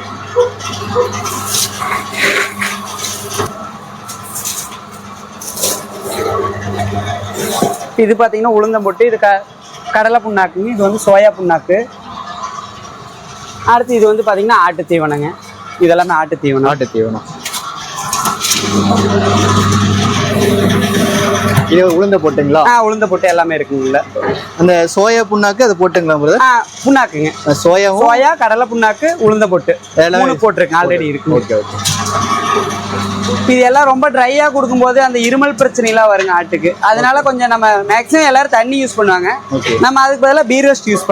இது பாத்தீங்கன்னா உளுந்தம் போட்டு இது க கடலை புண்ணாக்குங்க. இது வந்து சோயா புண்ணாக்கு. அடுத்து இது வந்து பாத்தீங்கன்னா ஆட்டு தீவனங்க. இதெல்லாமே ஆட்டு தீவனம். ஆட்டு தீவனம். இது உளுந்த போட்டுங்களா? ஆ உளுந்த போட்டு எல்லாமே இருக்குங்கல்ல அந்த சோயா புண்ணாக்கு அது போட்டுங்களா பிரதர் ஆ புண்ணாக்குங்க. சோயாவும்? சோயா கடலை புண்ணாக்கு உளுந்த போட்டு. எல்லாமே மூணு போட்டிருக்கேன் ஆல்ரெடி இருக்கு ஓகே ஓகே. இது எல்லாம் ரொம்ப ட்ரையா கொடுக்கும்போது அந்த இருமல் பிரச்சனை எல்லாம் வருங்க ஆட்டுக்கு. அதனால கொஞ்சம் நம்ம மேக்ஸிமம் எல்லாரும் தண்ணி யூஸ் பண்ணுவாங்க. நம்ம அதுக்கு பதிலாக பீரோஸ்ட் யூஸ்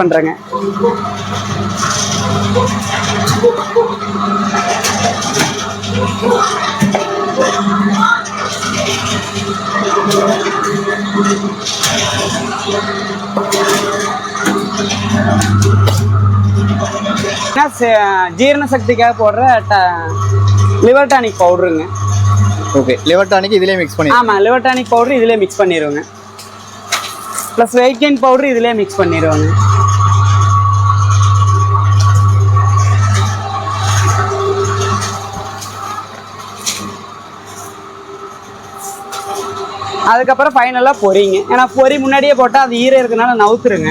சே- ஜீரண சக்திக்காக போடுற லிவர் டானிக் பவுடருங்க ஓகே லிவர் டானிக் மிக்ஸ் பண்ணி ஆமாம் லிவர் டானிக் பவுடர் இதுலேயே மிக்ஸ் பண்ணிடுவோங்க. ப்ளஸ் வெயிட் கெயின் பவுடர் இதுலேயே மிக்ஸ் பண்ணிடுவாங்க. அதுக்கப்புறம் ஃபைனலாக பொரிங்க. ஏன்னா பொரி முன்னாடியே போட்டால் அது ஈரம் இருக்கனால நவுத்துருங்க.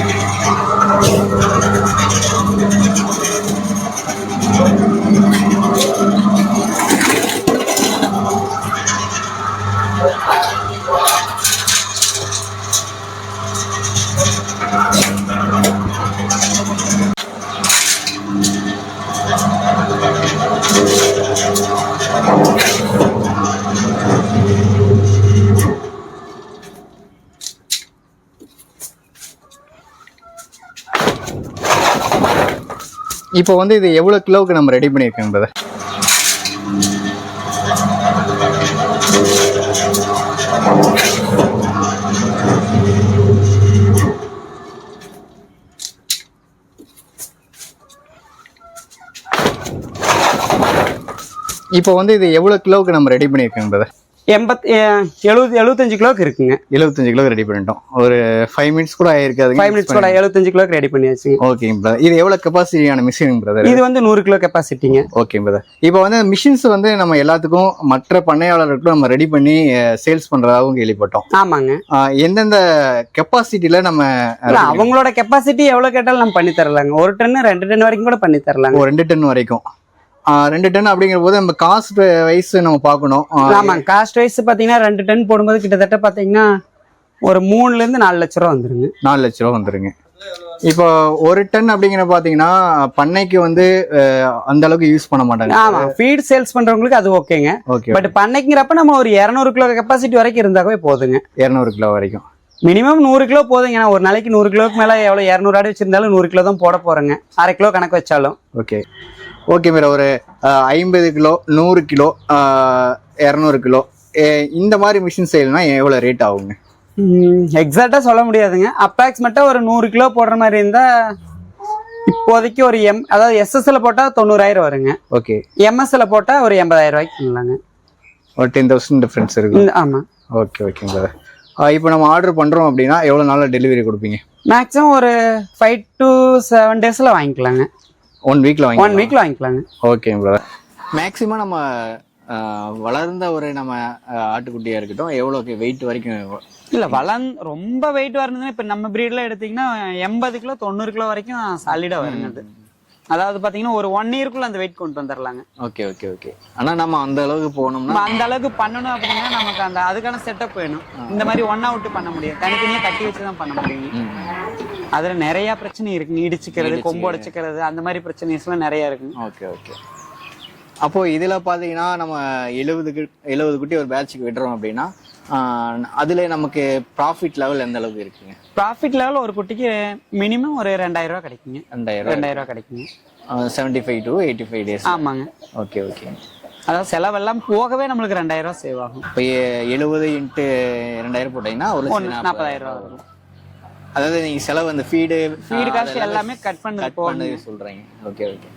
இப்போ வந்து இது எவ்வளோ கிலோவுக்கு நம்ம ரெடி பண்ணியிருக்கோம் பிரதர் இப்போ வந்து இது எவ்வளோ கிலோவுக்கு நம்ம ரெடி பண்ணியிருக்கோம் பிரதர் எண்பத் எழுபது எழுபத்தஞ்சு கிலோக்கு இருக்குங்க. எழுபத்தஞ்சு கிலோ ரெடி பண்ணிட்டோம். ஒரு ஃபைவ் மினிட்ஸ் கூட ஆயிருக்காது ஃபைவ் மினிட்ஸ் கூட எழுபத்தஞ்சு கிலோக்கு ரெடி பண்ணியாச்சுங்க. ஓகேங்க பிரதர் இது எவ்வளவு கெப்பாசிட்டியான மிஷின் பிரதர் இது வந்து நூறு கிலோ கெப்பாசிட்டிங்க ஓகே பிரதர் இப்போ வந்து மிஷின்ஸ் வந்து நம்ம எல்லாத்துக்கும் மற்ற பண்ணையாளர்களுக்கும் நம்ம ரெடி பண்ணி சேல்ஸ் பண்றதாகவும் கேள்விப்பட்டோம். ஆமாங்க. எந்தெந்த கெப்பாசிட்டில நம்ம அவங்களோட கெப்பாசிட்டி எவ்வளவு கேட்டாலும் நம்ம பண்ணி தரலாங்க. ஒரு டன் ரெண்டு டன் வரைக்கும் கூட பண்ணி தரலாங்க. ஒரு ரெண்டு டன் வரைக்கும். ரெண்டு டன் அப்படிங்கிற போது நம்ம காஸ்ட் வைஸ் நம்ம பார்க்கணும். ஆமாங்க காஸ்ட் வைஸ் பாத்தீங்கன்னா ரெண்டு டன் போடும்போது கிட்டத்தட்ட பாத்தீங்கன்னா ஒரு மூணுல இருந்து நாலு லட்ச ரூபா வந்துருங்க. நாலு லட்ச ரூபா வந்துருங்க. இப்போ ஒரு டன் அப்படிங்கிற பாத்தீங்கன்னா பண்ணைக்கு வந்து அந்த அளவுக்கு யூஸ் பண்ண மாட்டாங்க. ஆமா ஃபீட் சேல்ஸ் பண்றவங்களுக்கு அது ஓகேங்க. ஓகே பட் பண்ணைங்கிறப்ப நம்ம ஒரு இரநூறு கிலோ கெப்பாசிட்டி வரைக்கும் இருந்தாவே போதுங்க. இரநூறு கிலோ வரைக்கும். மினிமம் நூறு கிலோ போதுங்க. ஒரு நாளைக்கு நூறு கிலோக்கு மேல எவ்வளவு இரநூறு ஆடு வச்சிருந்தாலும் நூறு கிலோ தான் போட போறேங்க. அரை கிலோ கணக்கு வச்சாலும். ஓகே. ஓகே மேடம் ஒரு ஐம்பது கிலோ நூறு கிலோ இரநூறு கிலோ இந்த மாதிரி மிஷின் செய்யணும்னா எவ்வளோ ரேட் ஆகுங்க? எக்ஸாக்டா சொல்ல முடியாதுங்க. அப்ராக்சிமேட்டா ஒரு நூறு கிலோ போடுற மாதிரி இருந்தா இப்போதைக்கு ஒரு எம் அதாவது எஸ்எஸ்ல போட்டா தொண்ணூறாயிரம் வருங்க. ஓகே. எம்எஸ்ல போட்டா ஒரு எண்பதாயிரம் ரூபாய்க்கு பண்ணலாங்க ஒரு டென் தௌசண்ட் டிஃப்ரென்ஸ் இருக்கு. இந்த- ஆமா. ஓகே ஓகேங்க பிரதர் இப்போ நம்ம ஆர்டர் பண்ணுறோம் அப்படின்னா எவ்வளோ நாளில் டெலிவரி கொடுப்பீங்க? மேக்ஸிமம் ஒரு ஃபைவ் டு செவன் டேஸ்ல வாங்கிக்கலாங்க. ஒன் வீக்கில் வாங்கி ஒன் வீக்ல வாங்கிக்கலாங்க. ஓகே பிரதர் மேக்ஸிமம் நம்ம ஆஹ், வளர்ந்த ஒரு நம்ம ஆட்டுக்குட்டியா இருக்கட்டும் எவ்வளோ வெயிட் வரைக்கும் இல்ல வளன் ரொம்ப வெயிட் வரணுதுன்னா இப்ப நம்ம பிரீட்ல எடுத்தீங்கன்னா எண்பது கிலோ தொண்ணூறு கிலோ வரைக்கும் சாலிடா வருங்க அது. அதாவது பாத்தீங்கன்னா ஒரு ஒன் இயர்க்குள்ள அந்த வெயிட் கொண்டு வந்துடலாங்க ஓகே ஓகே ஓகே ஆனால் நம்ம அந்த அளவுக்கு போனோம்னா நம்ம அந்த அளவுக்கு பண்ணணும் அப்படின்னா நமக்கு அந்த அதுக்கான செட்டப் வேணும். இந்த மாதிரி ஒன் அவுட் பண்ண முடியும் தனித்தனியா கட்டி வச்சு தான் பண்ண முடியும். அதுல நிறைய பிரச்சனை இருக்குங்க இடிச்சுக்கிறது கொம்பு உடைச்சுக்கிறது அந்த மாதிரி பிரச்சனைஸ் எல்லாம் நிறைய இருக்குங்க. ஓகே ஓகே அப்போ இதுல பாத்தீங்கன்னா நம்ம எழுபது எழுபது குட்டி ஒரு பேட்சுக்கு விடுறோம் அப்படின்னா அதுல நமக்கு ப்ராஃபிட் லெவல் எந்த அளவுக்கு இருக்குங்க? ப்ராஃபிட் லெவல் ஒரு குட்டிக்கு மினிமம் ஒரு ரெண்டாயிரம் ரூபாய் கிடைக்குங்க. ரெண்டாயிரம் ரெண்டாயிரம் ரூபாய் கிடைக்குங்க. Seventy five to eighty five days ஆமாங்க. ஓகே ஓகே அதாவது செலவெல்லாம் போகவே நம்மளுக்கு ரெண்டாயிரம் ரூபாய் சேவ் ஆகும். இப்போ எழுபது இன்ட்டு ரெண்டாயிரம் போட்டீங்கன்னா ஒரு நாற்பதாயிரம் ரூபாய் வரும். அதாவது நீங்க செலவு அந்த ஃபீடு ஃபீடு காஸ்ட் எல்லாமே கட் பண்ணது கட் பண்ணது சொல்றீங்க. ஓகே ஓகே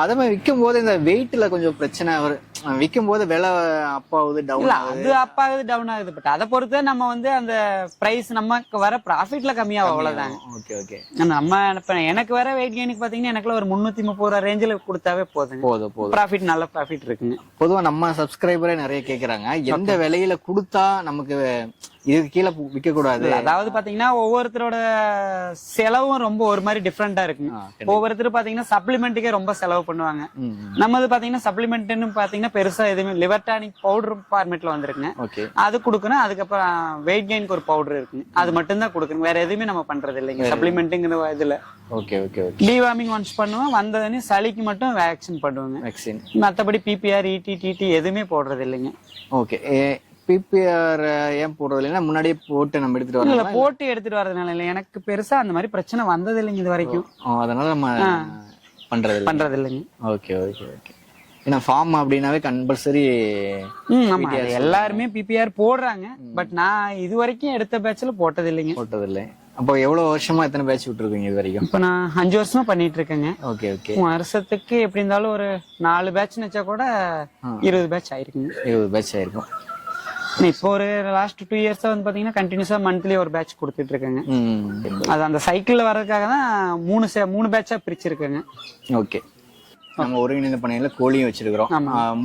அதே மாதிரி விற்கும் போது இந்த வெயிட்ல கொஞ்சம் பிரச்சனை வரும் விற்கும் போது விலை அப்பாவது டவுன் இல்ல அது அப் ஆகுது டவுன் ஆகுது. பட் அதை பொறுத்து நம்ம வந்து அந்த பிரைஸ் நமக்கு வர ப்ராஃபிட்ல கம்மியாகும் அவ்வளவுதாங்க ஓகே ஓகே நம்ம இப்ப எனக்கு வர வெயிட் கெயினுக்கு பாத்தீங்கன்னா எனக்குள்ள ஒரு முன்னூத்தி முப்பது ரூபா ரேஞ்சில் கொடுத்தாவே போதுங்க. போதும் போதும். ப்ராஃபிட் நல்ல ப்ராஃபிட் இருக்குங்க. பொதுவா நம்ம சப்ஸ்கிரைபரே நிறைய கேக்குறாங்க. எந்த விலையில கொடுத்தா நமக்கு இதுக்கு கீழே விற்க கூடாது அதாவது பாத்தீங்கன்னா ஒவ்வொருத்தரோட செலவும் ரொம்ப ஒரு மாதிரி டிஃப்ரெண்டா இருக்குங்க ஆ, ஒவ்வொருத்தர் பாத்தீங்கன்னா சப்ளிமெண்ட்டுக்கே ரொம்ப செலவு பண்ணுவாங்க. ம், ம். நம்மது பாத்தீங்கன்னா சப்ளிமெண்ட்னு பாத்தீங்கன்னா பெருசா எதுவுமே லிவர்டானிக் பவுடர் ஃபார்மேட்ல வந்திருக்குங்க. அது கொடுக்கணும். அதுக்கப்புறம் வெயிட் கெயினுக்கு ஒரு பவுடர் இருக்குங்க. அது மட்டும் தான் கொடுக்கணும். வேற எதுவுமே நம்ம பண்றது இல்லைங்க. சப்ளிமெண்ட்டுங்கிற இதுல. Okay okay okay. Deworming once பண்ணுவோம். வந்ததுன்னு சளிக்கு மட்டும் வேக்சின் பண்ணுவாங்க. வேக்சின் மத்தபடி பிபிஆர் இடி டிடி எதுவுமே போடுறது இல்லைங்க. ஓகே. பிபிஆர் ஏன் போடுறது இல்லைன்னா முன்னாடியே போட்டு நம்ம எடுத்துட்டு இல்ல வரலாம் போட்டு எடுத்துட்டு வரதுனால இல்லை. எனக்கு பெருசா அந்த மாதிரி பிரச்சனை வந்தது இல்லைங்க இது வரைக்கும். அதனால நம்ம பண்றது இல்லை பண்றது இல்லைங்க ஓகே ஓகே ஓகே. ஏன்னா ஃபார்ம் அப்படின்னாவே கம்பல்சரி ம் ஆமா. அது எல்லாருமே பிபிஆர் போடுறாங்க. பட் நான் இது வரைக்கும் எடுத்த பேட்ச்ல போட்டது இல்லைங்க. போட்டது இல்லை அப்போ எவ்வளவு வருஷமா எத்தனை பேட்ச் விட்டுருக்கீங்க இது வரைக்கும்? இப்ப நான் அஞ்சு வருஷமா பண்ணிட்டு இருக்கேங்க. Okay okay. வருஷத்துக்கு எப்படி இருந்தாலும் ஒரு நாலு பேட்ச்னு வச்சா கூட இருபது பேட்ச் ஆயிருக்குங்க. இருபது பேட்ச் ஆயிருக்கும். இப்போ ஒரு லாஸ்ட் டூ இயர்ஸா வந்து பாத்தீங்கன்னா கண்டினியூஸா மந்த்லி ஒரு பேட்ச் கொடுத்துட்டு இருக்கேங்க அது அந்த சைக்கிள்ல வர்றதுக்காக தான் மூணு மூணு பேட்சா பிரிச்சிருக்கேங்க. ஓகே. நம்ம ஒருங்கிணைந்த பண்ணையில கோழியும் வச்சிருக்கிறோம்.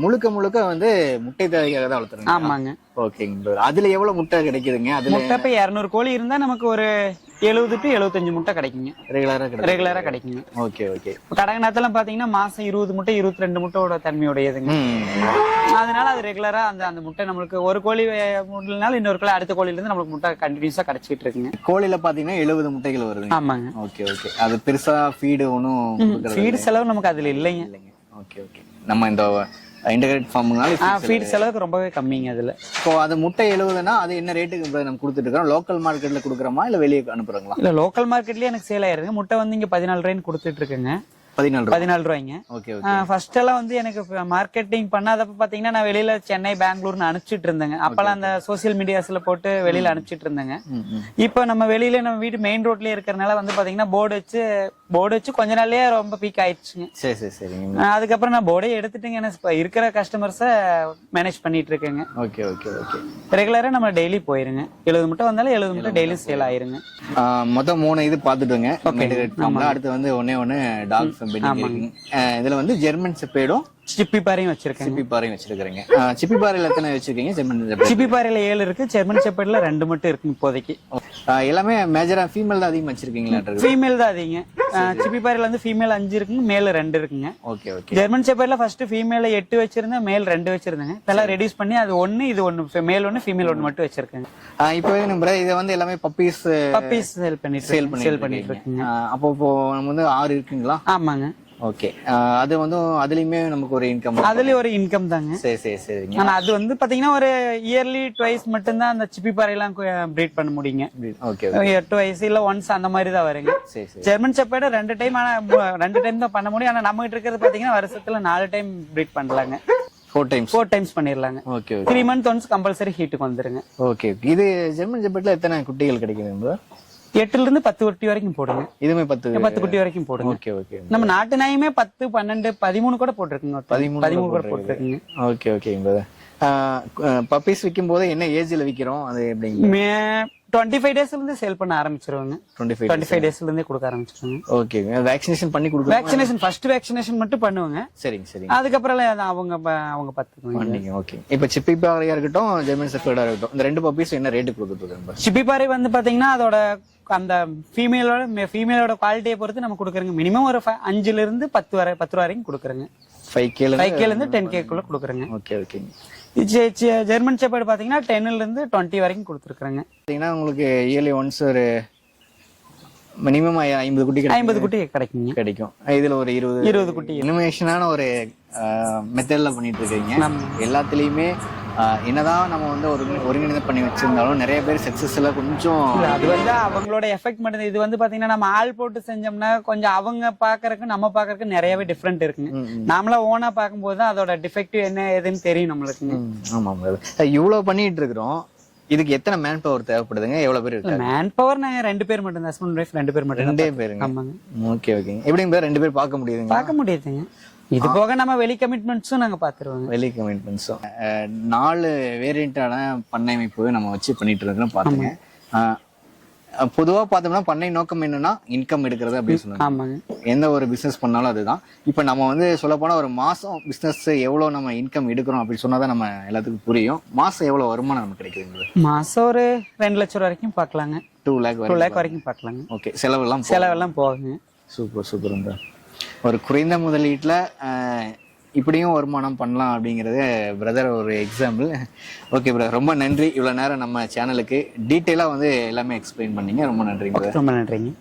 முழுக்க முழுக்க வந்து முட்டை தேவைக்காக தான் வளர்த்துறோம் ஆமாங்க. ஓகேங்க. அதுல எவ்வளவு முட்டை கிடைக்குதுங்க? அதுல முட்டை இப்ப இரநூறு கோழி இருந்தா நமக்கு ஒரு எழுபது டு எழுபத்தஞ்சு முட்டை கிடைக்குங்க. ரெகுலரா கிடைக்கும். ரெகுலரா கிடைக்குங்க. ஓகே ஓகே கடகநாத்தெல்லாம் பாத்தீங்கன்னா மாசம் இருபது முட்டை இருபத்தி ரெண்டு முட்டையோட தன்மையுடையதுங்க. அதனால அது ரெகுலரா அந்த அந்த முட்டை நம்மளுக்கு ஒரு கோழி முடியலனாலும் இன்னொரு கோழி அடுத்த கோழில இருந்து நம்மளுக்கு முட்டை கண்டினியூஸா கிடைச்சிட்டு இருக்குங்க. கோழில பாத்தீங்கன்னா எழுபது முட்டைகள் வருதுங்க. ஆமாங்க. ஓகே ஓகே அது பெருசா ஃபீடு ஒன்றும் ஃபீடு செலவு நமக்கு அதுல இல்லைங்க. இல்லைங்க. ஓகே ஓகே நம்ம இந்த இன்டகிரேட் ஃபார்முனால ஃபீட் செலவுக்கு ரொம்பவே கம்மிங்க அதுல. இப்போ அது முட்டை எழுபதுன்னா அது என்ன ரேட்டுக்கு நம்ம கொடுத்துட்டு இருக்கோம் லோக்கல் மார்க்கெட்ல கொடுக்குறோமா இல்ல வெளியே அனுப்புறோங்களா? இல்ல லோக்கல் மார்க்கெட்லயே எனக்கு சேல் ஆயிருங்க முட்டை வந்து இங்க பதினாலு ரூபாய்னு கொடுத்துட்டு இருக்குங்க பதினாலு பதினாலு ரூபாய்ங்க. ஓகே ஃபர்ஸ்ட் எல்லாம் வந்து எனக்கு மார்க்கெட்டிங் பண்ணாதப்ப பாத்தீங்கன்னா நான் வெளியில சென்னை பெங்களூர்னு அனுப்பிச்சிட்டு இருந்தேங்க அப்பெல்லாம் அந்த சோசியல் மீடியாஸ்ல போட்டு வெளியில அனுப்பிச்சிட்டு இருந்தேங்க. இப்போ நம்ம வெளியில நம்ம வீட்டு மெயின் ரோட்லயே இருக்கறனால வந்து பாத்தீங்கன்னா போர்டு வச்சு போர்டு வச்சு கொஞ்ச நாள்லயே ரொம்ப பீக் ஆயிடுச்சுங்க. சரி சரி சரிங்க அதுக்கப்புறம் நான் போர்டே எடுத்துட்டேங்க இப்ப இருக்கிற கஸ்டமர்ஸை மேனேஜ் பண்ணிட்டு இருக்கேங்க ஓகே ஓகே ஓகே ரெகுலரா நம்ம டெய்லி போயிருங்க. எழுபது மட்டும் வந்தாலும் எழுபது மட்டும் டெய்லி சேல் ஆயிருங்க. மொத்தம் மூணு இது பார்த்துட்டோங்க. அடுத்து வந்து ஒண்ணே ஒன்று டாக் பெண்டிங் இருக்குங்க ஆஹ் இதுல வந்து ஜெர்மன் செப்பேடும் சிப்பி பாறையும் வச்சிருக்கேங்க. சிப்பி பாறையும் வச்சிருக்கிறீங்க. சிப்பி பாறையில் எத்தனை வச்சிருக்கீங்க? ஜெர்மன் சிப்பி பாறையில ஏழு இருக்கு ஜெர்மன் செப்பேட்ல ரெண்டு மட்டும் இருக்கு இப்போதைக்கு. எல்லாமே மேஜரா ஃபீமேல் தான் அதிகமாக வச்சிருக்கீங்களா? ஃபீமேல் தான் அதிகங்க. சிப்பி பாறையில வந்து ஃபீமேல் அஞ்சு இருக்குங்க மேல ரெண்டு இருக்குங்க. Okay okay. ஜெர்மன் செப்பேட்ல ஃபர்ஸ்ட் ஃபீமேல எட்டு வச்சிருந்தேன் மேல் ரெண்டு வச்சிருந்தேங்க. இப்பெல்லாம் ரெடியூஸ் பண்ணி அது ஒன்னு இது ஒன்னு மேல் ஒன்னு ஃபீமேல் ஒன்னு மட்டும் வச்சிருக்கேங்க. இப்போ நம்ம இதை வந்து எல்லாமே பப்பீஸ் பப்பீஸ் சேல் பண்ணிட்டு சேல் சேல் பண்ணி பண்ணிட்டு இருக்குங்க. அப்போ இப்போ நம்ம வந்து ஆறு இருக்குங்களா? ஆமாங்க. ஓகே அது வந்து அதுலயுமே நமக்கு ஒரு இன்கம் அதுலயும் ஒரு இன்கம் தாங்க. சரி சரி சரிங்க. ஆனா அது வந்து பாத்தீங்கன்னா ஒரு இயர்லி ட்வைஸ் மட்டும்தான் அந்த சிப்பி பாறையெல்லாம் ப்ரீட் பண்ண முடியுங்க. ஓகே வயசு இல்ல ஒன்ஸ் அந்த மாதிரி தான் வருங்க. சரி சரி. ஜெர்மன் செப்பேடு ரெண்டு டைம் ஆனா ரெண்டு டைம் தான் பண்ண முடியும். ஆனா நம்ம கிட்ட இருக்கிறது பாத்தீங்கன்னா வருஷத்துல நாலு டைம் ப்ரீட் பண்ணலாங்க. ஃபோர் டைம்ஸ் ஃபோர் டைம்ஸ் பண்ணிடலாங்க. Okay okay three month once compulsory ஹீட்டுக்கு வந்துருங்க. ஓகே இது ஜெர்மன் ஜெப்பெட்ல எத்தனை குட்டிகள் கிடைக்குது எட்டுல இருந்து பத்து குட்டி வரைக்கும் போடுங்க. இதுவுமே பத்து பத்து குட்டி வரைக்கும் போடுங்க. Okay okay. நம்ம நாட்டு நாயுமே பத்து பன்னெண்டு பதிமூணு கூட போட்டிருக்குங்க. பதிமூணு பதிமூணு கூட போட்டிருக்குங்க. ஓகே ஓகே பப்பீஸ் விற்கும் போது என்ன ஏஜ்ல விக்கிறோம்? அது எப்படிங்க? டுவெண்ட்டி ஃபைவ் டேஸ்ல இருந்து சேல் பண்ண ஆரம்பிச்சிருவாங்க. டுவெண்ட்டி ஃபைவ் டுவெண்ட்டி ஃபைவ் டேஸ்ல இருந்தே கொடுக்க ஆரம்பிச்சிருவாங்க. ஓகே வேக்சினேஷன் பண்ணி கொடுக்குறோம் வேக்சினேஷன் ஃபர்ஸ்ட் வேக்சினேஷன் மட்டும் பண்ணுவாங்க. சரிங்க சரிங்க. அதுக்கப்புறம் அது அவங்க அவங்க பார்த்துக்குவாங்க. ஓகே இப்போ சிப்பி பாறையா இருக்கட்டும் ஜெர்மன் செஃபர்டா இருக்கட்டும் இந்த ரெண்டு பப்பீஸ் என்ன ரேட்டு கொடுத்துட்டு சிப்பிப்பாறை வந்து பாத்தீங்கன்னா அதோட அந்த ஃபீமேலோட ஃபீமேலோட குவாலிட்டியை பொறுத்து நம்ம கொடுக்குறோங்க. மினிமம் ஒரு அஞ்சுல இருந்து பத்து வரை பத்து ரூபா வரைக்கும் கொடுக்குறோங்க ஃபைவ் கேல ஃபைவ் கேல இருந்து டென் கேக்குள்ள கொடுக்குறேங்க. ஓகே ஓகேங்க ஜெ- ஜெர்மன் செப்பேடு பார்த்தீங்கன்னா டென்னுலேருந்து டுவெண்ட்டி வரைக்கும் கொடுத்துருக்குறேங்க. பார்த்தீங்கன்னா உங்களுக்கு இயர்லி ஒன்ஸ் ஒரு மினிமம் ஐம்பது குட்டி கிடைக்கும் ஐம்பது குட்டி கிடைக்குங்க. கிடைக்கும். இதுல ஒரு இருபது இருபது குட்டி. இனோவேஷனான ஒரு மெத்தட்ல பண்ணிட்டு இருக்கீங்க. ஆமா. எல்லாத்துலயுமே என்னதான் நம்ம வந்து ஒரு ஒருங்கிணைந்து பண்ணி வச்சிருந்தாலும் நிறைய பேர் சக்சஸ்ல கொஞ்சம் அது வந்து அவங்களோட எஃபெக்ட் மட்டும் இது வந்து பாத்தீங்கன்னா நம்ம ஆள் போட்டு செஞ்சோம்னா கொஞ்சம் அவங்க பாக்குறதுக்கு நம்ம பாக்குறதுக்கு நிறையவே டிஃப்ரெண்ட் இருக்குங்க. நாமளா ஓனா பார்க்கும்போது தான் அதோட டிஃபெக்டிவ் என்ன ஏதுன்னு தெரியும் நம்மளுக்குங்க. ம், ஆமாம் brother. இவ்வளவு பண்ணிட்டு இருக்கிறோம். இதுக்கு எத்தனை மேன் பவர் தேவைப்படுதுங்க? எவ்வளவு பேர் இருக்காங்க? மேன் பவர் நாங்க ரெண்டு பேர் மட்டும் தான். ஹஸ்பண்ட் ஒய்ஃப் ரெண்டு பேர் மட்டும் ரெண்டே பேருங்க. ஆமாங்க. ஓகே ஓகேங்க எப்படிங்க ரெண்டு பேர் பார்க்க முடியுதுங்க பார்க்க முடியுதுங்க. இது போக நம்ம வெளி கமிட்மெண்ட்ஸும் நாங்க பாத்துருவோங்க வெளி கமிட்மெண்ட்ஸும் நாலு வேரியண்டான பண்ணை அமைப்பு நம்ம வச்சு பண்ணிட்டு இருக்கிறோம் பாத்துங்க பொதுவா பார்த்தோம்னா பண்ணை நோக்கம் என்னன்னா இன்கம் எடுக்கிறது அப்படின்னு ஆமாங்க. எந்த ஒரு பிசினஸ் பண்ணாலும் அதுதான். இப்போ நம்ம வந்து சொல்ல போனா ஒரு மாசம் பிசினஸ் எவ்வளவு நம்ம இன்கம் எடுக்கிறோம் அப்படின்னு சொன்னாதான் நம்ம எல்லாத்துக்கும் புரியும். மாசம் எவ்வளவு வருமானம் நமக்கு கிடைக்குதுங்க மாசம் ஒரு ரெண்டு லட்சம் ரூபா வரைக்கும் பார்க்கலாங்க. டூ லேக் டூ லேக் வரைக்கும் பார்க்கலாங்க. ஓகே செலவெல்லாம் செலவெல்லாம் போகுங்க சூப்பர் சூப்பர் ஒரு குறைந்த முதலீட்டுல இப்படியும் வருமானம் பண்ணலாம் அப்படிங்கிறது பிரதர் ஒரு எக்ஸாம்பிள் ஓகே பிரதர் ரொம்ப நன்றி. இவ்வளோ நேரம் நம்ம சேனலுக்கு டீட்டெயிலாக வந்து எல்லாமே எக்ஸ்பிளைன் பண்ணீங்க. ரொம்ப நன்றி ரொம்ப நன்றிங்க.